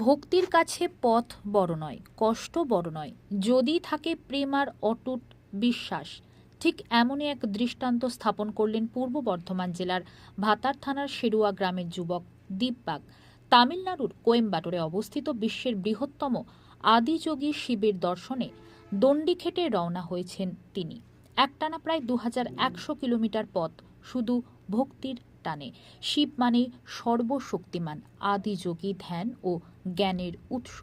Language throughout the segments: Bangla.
ভক্তির কাছে পথ বড় নয়, কষ্ট বড় নয়। যদি থাকে প্রেমার অটুট বিশ্বাস, ঠিক এমনই এক দৃষ্টান্ত স্থাপন করলেন পূর্ব বর্ধমান জেলার ভাতার থানার শেরুয়া গ্রামের যুবক দীপবাগ। তামিলনাড়ুর কোয়েম্বাটোরে অবস্থিত বিশ্বের বৃহত্তম আদিযোগী শিবের দর্শনে দণ্ডি খেটে রওনা হয়েছেন তিনি। একটানা প্রায় দু কিলোমিটার পথ শুধু ভক্তির টানে। শিব মানে সর্বশক্তিমান আদিযোগী ধ্যান ও জ্ঞানের উৎস।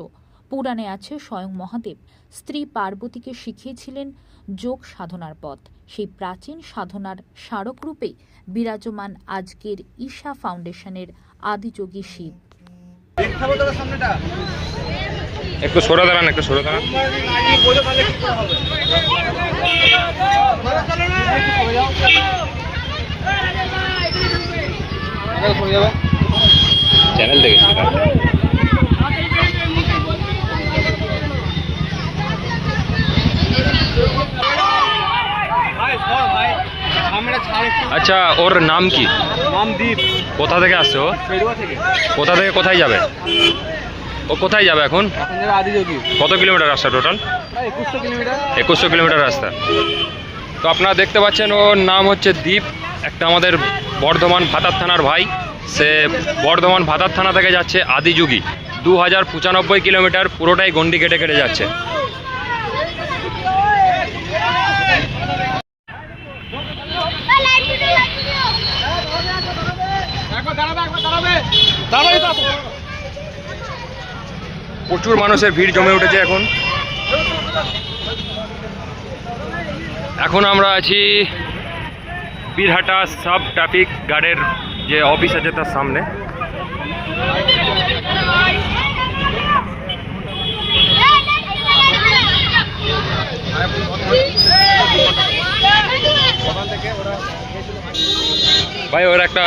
পুরাণে আছে স্বয়ং মহাদেব। স্ত্রী পার্বতীকে শিখিয়েছিলেন যোগ সাধনার পথ। সেই প্রাচীন সাধনার স্মারকরূপেই বিরাজমান আজকের ঈশা ফাউন্ডেশনের আদিযোগী শিব। একটু সরে দাঁড়ান একটু সরে দাঁড়ান তোমরা যদি না গিয়ে বোঝো তাহলে কি করে হবে ধরো চলো না একটু সরে যাও এবার সরে যাবে চ্যানেল দেখেছি আচ্ছা ওর নাম কি? নাম দীপ কোথা থেকে আসছে ও? কোথা থেকে কোথায় যাবে? ও কোথায় যাবে এখন? কত কিলোমিটার রাস্তা টোটাল একুশশো কিলোমিটার। একুশশো কিলোমিটার রাস্তা। তো আপনারা দেখতে পাচ্ছেন ওর নাম হচ্ছে দীপ। একটা আমাদের বর্ধমান ভাতার থানার ভাই, সে বর্ধমান ভাতার থানা থেকে যাচ্ছে আদিযুগী দু হাজার পঁচানব্বই কিলোমিটার পুরোটাই গন্ডি কেটে কেটে যাচ্ছে। প্রচুর মানুষের ভিড় জমে উঠেছে এখন। এখন আমরা আছি বীরহাটা সাব ট্রাফিক গার্ডের যে অফিস আছে তার সামনে। ভাই ওর একটা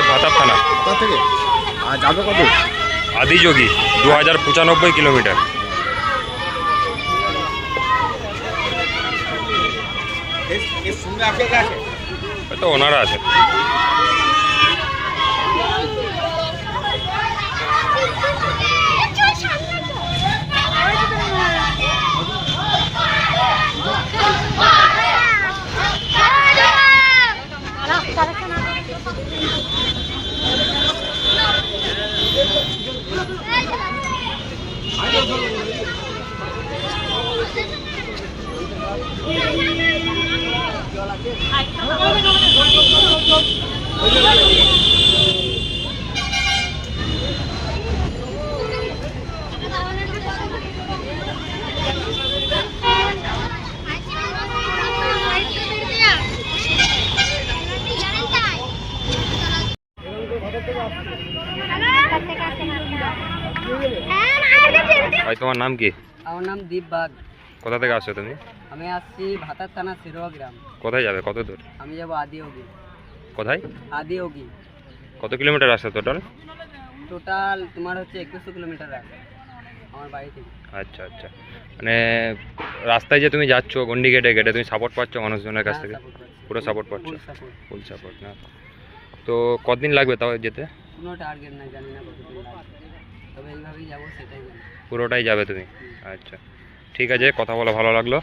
হ্যাঁ ভাতার থানা কোথা থেকে? আর যাবে কত আদিযোগী দু হাজার পঁচানব্বই কিলোমিটার। ওনারা আছে ভাই তোমার নাম কি? আমার নাম দীপ বাগ। কোথা থেকে আসছো তুমি? আমি আসছি ভাতার থানা সিরোয়া গ্রাম। কোথায় যাবে? কত দূর? আমি যাব আদিয়োগী কোথায়? আদিয়োগী। কত কিলোমিটার রাস্তা টোটাল টোটাল তোমার হচ্ছে একুশশো কিলোমিটার রাস্তা আমার বাড়ি থেকে। আচ্ছা আচ্ছা। মানে রাস্তায় যে তুমি যাচ্ছ গন্ডি গেটে গেটে তুমি সাপোর্ট পাচ্ছ মানুষজনের কাছ থেকে? পুরো সাপোর্ট পাচ্ছ? ফুল সাপোর্ট না? তো কতদিন লাগবে তাও যেতে? কোনো টার্গেট নাই জানি না কতদিন লাগবে। তবে এইভাবেই যাব সেটাই পুরোটাই যাবে তুমি? আচ্ছা। ঠিক আছে কথা বলা ভালো লাগল।